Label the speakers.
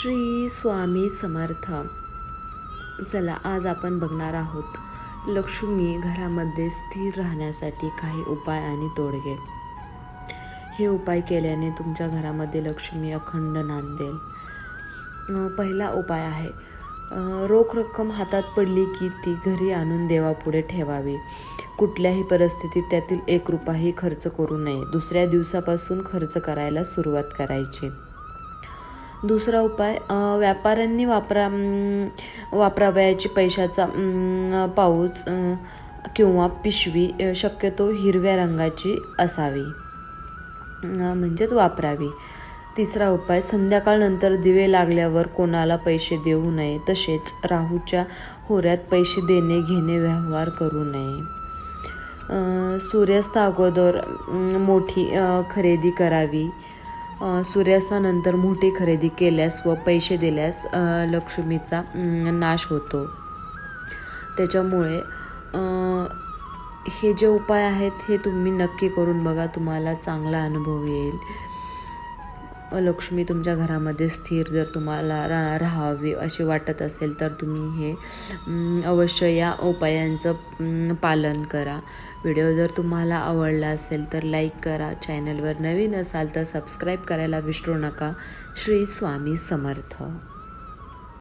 Speaker 1: श्री स्वामी समर्थ. चला आज आपण बघणार आहोत लक्ष्मी घरामध्ये स्थिर राहण्यासाठी काही उपाय आणि तोडगे. हे उपाय केल्याने तुमच्या घरामध्ये लक्ष्मी अखंड नांदेल पहिला उपाय आहे रोख रक्कम हातात पडली की ती घरी आणून देवापुढे ठेवावी. कुठल्याही परिस्थितीत त्यातील एक रुपयाही खर्च करू नये. दुसऱ्या दिवसापासून खर्च करायला सुरुवात करायची. दुसरा उपाय व्यापाऱ्यांनी वापरा वापरावयाची पैशाचा पाऊच किंवा पिशवी शक्यतो हिरव्या रंगाची असावी. म्हणजेच वापरावी. तिसरा उपाय संध्याकाळनंतर दिवे लागल्यावर कोणाला पैसे देऊ नये तसेच राहूच्या होऱ्यात पैसे देणे घेणे व्यवहार करू नये. अ, सूर्यास्ता अगोदर मोठी खरेदी करावी. सूर्यास्तानंतर मोठी खरेदी केल्यास व पैसे दिल्यास लक्ष्मीचा नाश होतो. त्याच्यामुळे हे जे उपाय आहेत हे तुम्ही नक्की करून बघा तुम्हाला चांगला अनुभव येईल. लक्ष्मी तुमच्या घरामध्ये स्थिर जर तुम्हाला रा राहावी अशी वाटत असेल तर तुम्ही हे अवश्य या उपायांचं पालन करा. व्हिडिओ जर तुम्हाला आवडला असेल तर लाईक करा. चॅनलवर नवीन असाल तर सबस्क्राईब करायला विसरू नका. श्री स्वामी समर्थ.